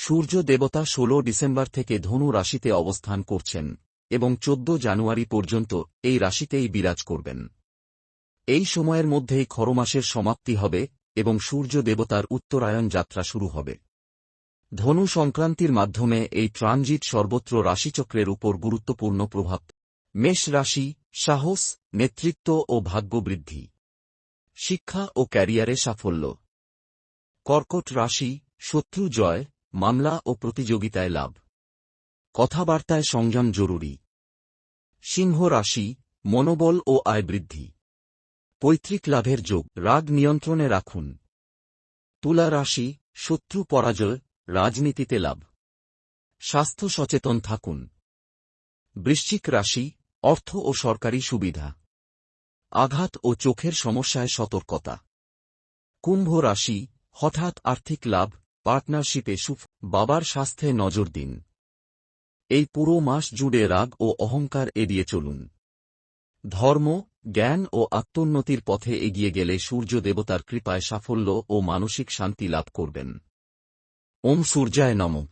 সূর্য দেবতা ১৬ ডিসেম্বর থেকে ধনু রাশিতে অবস্থান করছেন এবং ১৪ জানুয়ারি পর্যন্ত এই রাশিতেই বিরাজ করবেন। এই সময়ের মধ্যেই খরমাসের সমাপ্তি হবে এবং সূর্য দেবতার উত্তরায়ণ যাত্রা শুরু হবে। ধনু সংক্রান্তির মাধ্যমে এই ট্রানজিট সর্বত্র রাশিচক্রের উপর গুরুত্বপূর্ণ প্রভাব। মেষ রাশি, সাহস, নেতৃত্ব ও ভাগ্য বৃদ্ধি। শিক্ষা ও ক্যারিয়ারে সাফল্য। কর্কট রাশি, শত্রু জয় মামলা ও প্রতিযোগিতায় লাভ। কথাবার্তায় সংযম জরুরি। সিংহ রাশি, মনোবল ও আয় বৃদ্ধি। পৈতৃক লাভের যোগ, রাগ নিয়ন্ত্রণে রাখুন। তুলা রাশি, শত্রু পরাজয়, রাজনীতিতে লাভ। স্বাস্থ্য সচেতন থাকুন। বৃশ্চিক রাশি, অর্থ ও সরকারি সুবিধা। আঘাত ও চোখের সমস্যায় সতর্কতা। কুম্ভ রাশি, হঠাৎ আর্থিক লাভ পার্টনারশিপে সুফ বাবার স্বাস্থ্যে নজর দিন। এই পুরো মাস জুড়ে রাগ ও অহংকার এড়িয়ে চলুন। ধর্ম, জ্ঞান ও আত্মোন্নতির পথে এগিয়ে গেলে সূর্য দেবতার কৃপায় সাফল্য ও মানসিক শান্তি লাভ করবেন। ওম সূর্যায় নমঃ।